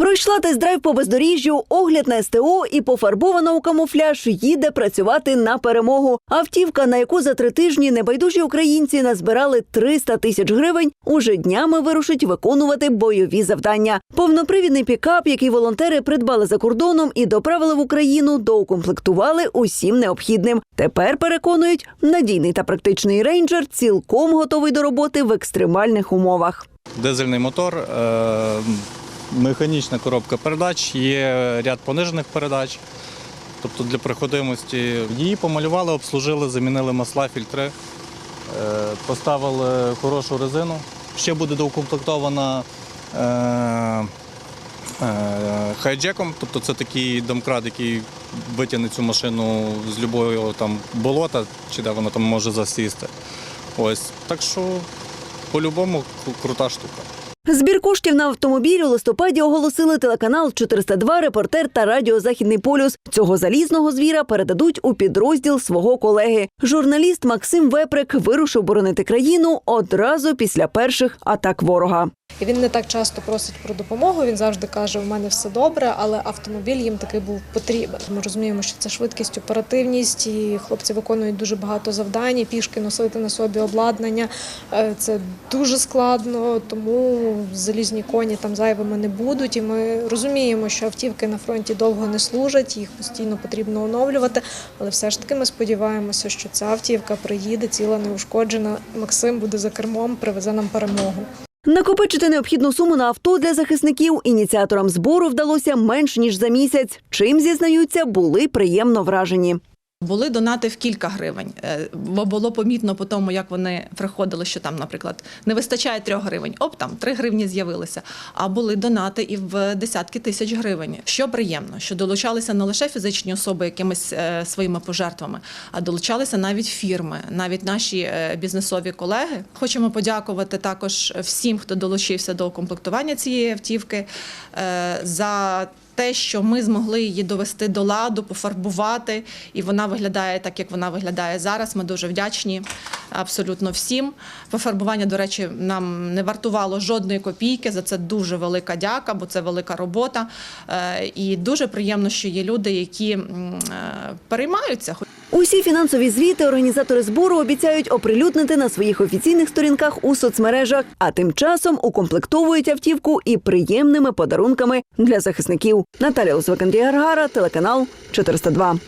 Пройшла тест-драйв по бездоріжжю, огляд на СТО і пофарбована у камуфляж їде працювати на перемогу. Автівка, на яку за три тижні небайдужі українці назбирали 300 тисяч гривень, уже днями вирушить виконувати бойові завдання. Повнопривідний пікап, який волонтери придбали за кордоном і доправили в Україну, доукомплектували усім необхідним. Тепер переконують, надійний та практичний рейнджер цілком готовий до роботи в екстремальних умовах. Дизельний мотор, е, механічна коробка передач, є ряд понижених передач. Тобто для проходимості її помалювали, обслужили, замінили масла, фільтри, е, поставили хорошу резину. Ще буде доукомплектована е, е, хайджеком, тобто це такий домкрат, який витягне цю машину з любого там болота, чи де вона там може засісти. Ось. Так що по-любому крута штука. Збір коштів на автомобіль у листопаді оголосили телеканал 402, репортер та радіо Західний полюс. Цього залізного звіра передадуть у підрозділ свого колеги. Журналіст Максим Веприк вирушив боронити країну одразу після перших атак ворога. Він не так часто просить про допомогу. Він завжди каже: у мене все добре, але автомобіль їм таки був потрібен. Ми розуміємо, що це швидкість, оперативність, і хлопці виконують дуже багато завдань. Пішки носити на собі обладнання. е, Це дуже складно, тому залізні коні там зайвими не будуть. І ми розуміємо, що автівки на фронті довго не служать, їх постійно потрібно оновлювати. Але все ж таки ми сподіваємося, що ця автівка приїде ціла неушкоджена. Максим буде за кермом, привезе нам перемогу. Накопичити необхідну суму на авто для захисників ініціаторам збору вдалося менш ніж за місяць. Чим зізнаються, були приємно вражені. Були донати в кілька гривень, Е, бо було помітно по тому, як вони приходили, що там, наприклад, не вистачає трьох гривень. Оп, там три гривні з'явилися. А були донати і в десятки тисяч гривень. Що приємно, що долучалися не лише фізичні особи якимись е, своїми пожертвами, а долучалися навіть фірми, навіть наші е, бізнесові колеги. Хочемо подякувати також всім, хто долучився до комплектування цієї автівки за. Те, що ми змогли її довести до ладу, пофарбувати, і вона виглядає так, як вона виглядає зараз. Ми дуже вдячні абсолютно всім. Пофарбування, до речі, нам не вартувало жодної копійки. За це дуже велика дяка, бо це велика робота. Е, І дуже приємно, що є люди, які е, переймаються. Усі фінансові звіти організатори збору обіцяють оприлюднити на своїх офіційних сторінках у соцмережах, а тим часом укомплектовують автівку і приємними подарунками для захисників. Наталя Лосвик, Андрій Гаргара, телеканал 402.